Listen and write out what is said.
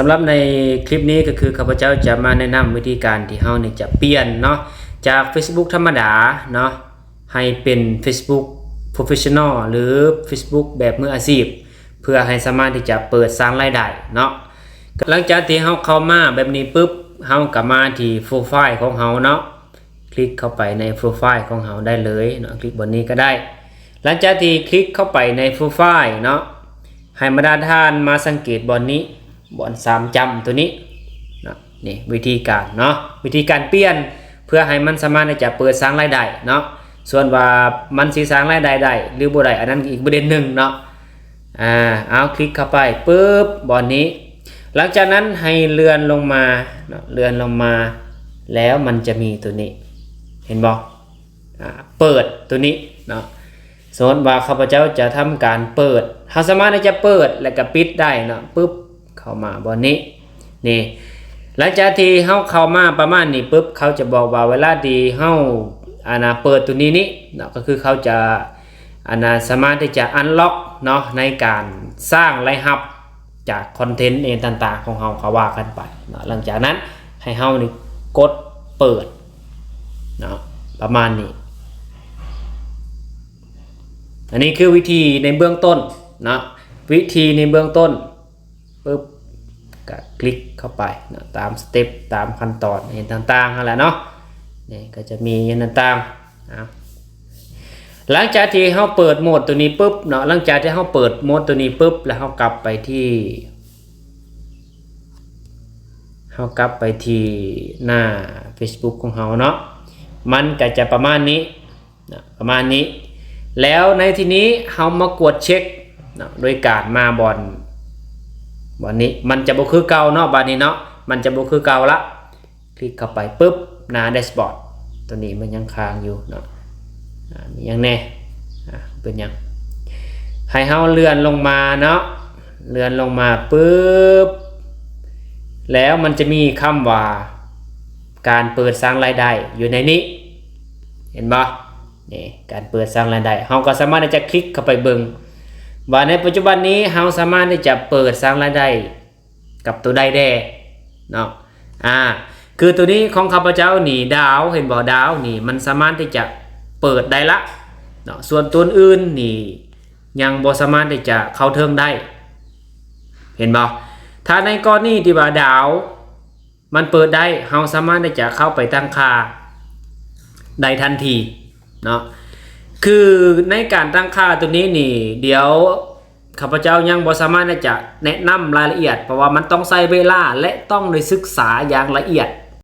สำหรับในคลิปนี้ก็คือข้าพเจ้าจะมาแนะนำวิธีการที่เฮาเนี่ยจะเปลี่ยนเนาะจาก Facebook ธรรมดาเนาะให้เป็น Facebook Professional หรือ Facebook แบบมืออาชีพ เพื่อให้สามารถที่จะเปิดสร้างรายได้เนาะหลังจากที่เฮาเข้ามาแบบนี้ปุ๊บเฮาก็มาที่โปรไฟล์ของเฮาเนาะคลิกเข้าไปในโปรไฟล์ของเฮาได้เลยเนาะคลิกบนนี้ก็ได้ หลังจากที่คลิกเข้าไปในโปรไฟล์เนาะให้มาดาท่านมาสังเกตบอลนี้ บอลสามจำตัวนี้เนาะนี่วิธีการเนาะวิธีการเปลี่ยนเพื่อให้มันสามารถจะเปิดสร้างรายได้เนาะส่วนว่ามันสิสร้างรายได้ได้หรือบ่ได้อันนั้นอีกประเด็นหนึ่งเนาะอ่าเอาคลิกเข้าไปปุ๊บบอลนี้ หลังจากนั้นให้เลื่อนลงมาเนาะเลื่อนลงมา แล้วมันจะมีตัวนี้ เห็นบอ่าเปิดตัวนี้เนาะสมมติว่าข้าพเจ้าจะทำการเปิดเราสามารถจะเปิดและก็ปิดได้เนาะปุ๊บ เข้ามาบนนี้นี่หลังจากที่เฮาเข้ามาประมาณนี้ปุ๊บเขาจะบอกว่าเวลาดีเฮาอานาเปิดตัวนี้นี่เนาะก็คือเขาจะอานาสามารถที่จะอันล็อกเนาะในการสร้างรายรับจากคอนเทนต์เองต่างๆ ของเฮาเขาว่ากันไปเนาะหลังจากนั้นให้เฮานี่กดเปิดเนาะประมาณนี้ อันนี้คือวิธีในเบื้องต้นเนะวิธีในเบื้องต้นปุ๊บ ก็คลิกเข้าไปนะตามสเต็ปตามขั้นตอนเห็นต่างๆนั่นแหละเนาะนี่ก็จะมีอย่างต่างๆนะหลังจากที่เราเปิดโหมดตัวนี้ปุ๊บเนาะหลังจากที่เราเปิดโหมดตัวนี้ปุ๊บแล้วเรากลับไปที่เรากลับไปที่หน้า Facebook ของเราเนาะมันก็จะประมาณนี้นะประมาณนี้ แล้วในที่นี้เรามากดเช็คเนาะโดยการมาบอล บอลนี้มันจะบ่คือเก่าเนาะบอลนี้เนาะมันจะบ่คือเก่าละคลิกเข้าไปปุ๊บหน้าแดชบอร์ดตัวนี้มันยังค้างอยู่เนาะอ่ามียังแน่อ่าเป็นยังให้เฮาเลื่อนลงมาเนาะเลื่อนลงมาปุ๊บแล้วมันจะมีคำว่าการเปิดสร้างรายได้อยู่ในนี้ เห็นบ่นี่การเปิดสร้างรายได้เราก็สามารถจะคลิกเข้าไปเบิ่ง ว่าในปัจจุบันนี้เราสามารถที่จะเปิดสร้างรายได้กับตัวใดแด่เนาะอ่าคือตัวนี้ของข้าพเจ้านี่ดาวเห็นบ่ดาวนี่มันสามารถที่จะเปิดได้ละเนาะส่วนตัวอื่นนี่ยังบ่สามารถที่จะเข้าเทิงได้ เห็นบ่ถ้าในกรณีที่ว่าดาว มันเปิดได้เราสามารถที่จะเข้าไปตั้งค่าได้ทันทีเนาะ คือในการตั้งค่าตัวนี้นี่ เดี๋ยวข้าพเจ้ายังบ่สามารถที่จะแนะนำรายละเอียด เพราะว่ามันต้องใช้เวลาและต้องได้ศึกษาอย่างละเอียด